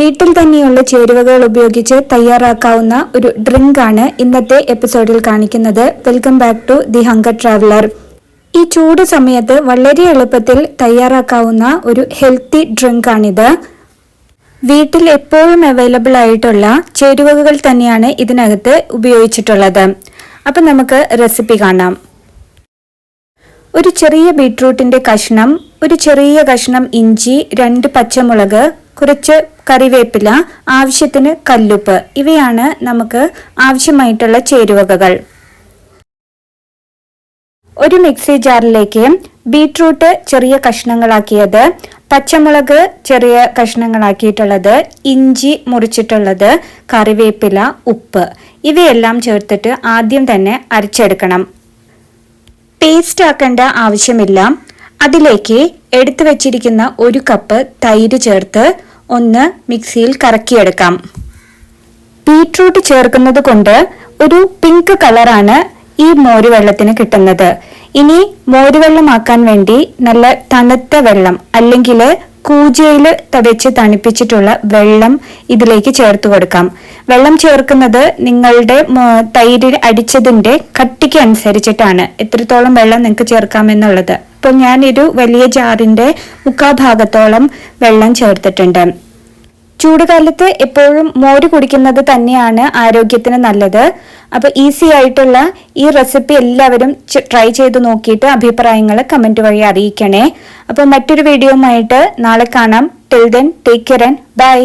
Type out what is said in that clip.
വീട്ടിൽ തന്നെയുള്ള ചേരുവകൾ ഉപയോഗിച്ച് തയ്യാറാക്കാവുന്ന ഒരു ഡ്രിങ്ക് ആണ് ഇന്നത്തെ എപ്പിസോഡിൽ കാണിക്കുന്നത്. Welcome back to the hunger traveller ഈ ചൂട് സമയത്ത് വളരെ എളുപ്പത്തിൽ തയ്യാറാക്കാവുന്ന ഒരു ഹെൽത്തി ഡ്രിങ്ക് ആണിത് വീട്ടിൽ എപ്പോഴും അവൈലബിൾ ആയിട്ടുള്ള ചേരുവകൾ തന്നെയാണ് ഇതിനകത്ത് ഉപയോഗിച്ചിട്ടുള്ളത്. അപ്പം നമുക്ക് റെസിപ്പി കാണാം. ഒരു ചെറിയ ബീട്രൂട്ടിന്റെ കഷ്ണം ഒരു ചെറിയ കഷ്ണം ഇഞ്ചി രണ്ട് പച്ചമുളക് കുറച്ച് കറിവേപ്പില ആവശ്യത്തിന് കല്ലുപ്പ്. ഇവയാണ് നമുക്ക് ആവശ്യമായിട്ടുള്ള ചേരുവകകൾ. ഒരു മിക്സി ജാറിലേക്ക് ബീട്രൂട്ട് ചെറിയ കഷ്ണങ്ങളാക്കിയത് പച്ചമുളക് ചെറിയ കഷ്ണങ്ങളാക്കിയിട്ടുള്ളത് ഇഞ്ചി മുറിച്ചിട്ടുള്ളത് കറിവേപ്പില ഉപ്പ്. ഇവയെല്ലാം ചേർത്തിട്ട് ആദ്യം തന്നെ അരച്ചെടുക്കണം. പേസ്റ്റ് ആക്കേണ്ട ആവശ്യമില്ല. അതിലേക്ക് എടുത്തു വച്ചിരിക്കുന്ന ഒരു കപ്പ് തൈര് ചേർത്ത് ഒന്ന് മിക്സിയിൽ കറക്കിയെടുക്കാം. ബീട്രൂട്ട് ചേർക്കുന്നത് കൊണ്ട് ഒരു പിങ്ക് കളറാണ് ഈ മോരുവെള്ളത്തിന് കിട്ടുന്നത്. ഇനി മോരുവെള്ളമാക്കാൻ വേണ്ടി നല്ല തണുത്ത വെള്ളം അല്ലെങ്കിൽ കൂജയിൽ വെച്ച് തണുപ്പിച്ചിട്ടുള്ള വെള്ളം ഇതിലേക്ക് ചേർത്ത് കൊടുക്കാം. വെള്ളം ചേർക്കുന്നത് നിങ്ങളുടെ തൈര് അടിച്ചതിന്റെ കട്ടിക്ക് അനുസരിച്ചിട്ടാണ്. എത്രത്തോളം വെള്ളം നിങ്ങൾക്ക് ചേർക്കാമെന്നുള്ളത്. ഇപ്പോൾ ഞാനൊരു വലിയ ജാറിന്റെ മുക്കാഭാഗത്തോളം വെള്ളം ചേർത്തിട്ടുണ്ട്. ചൂടുകാലത്ത് എപ്പോഴും മോര് കുടിക്കുന്നത് തന്നെയാണ് ആരോഗ്യത്തിന് നല്ലത്. അപ്പോൾ ഈസി ആയിട്ടുള്ള ഈ റെസിപ്പി എല്ലാവരും ട്രൈ ചെയ്ത് നോക്കിയിട്ട് അഭിപ്രായങ്ങൾ കമന്റ് വഴി അറിയിക്കണേ. അപ്പോൾ മറ്റൊരു വീഡിയോയുമായിട്ട് നാളെ കാണാം. Till then take care and bye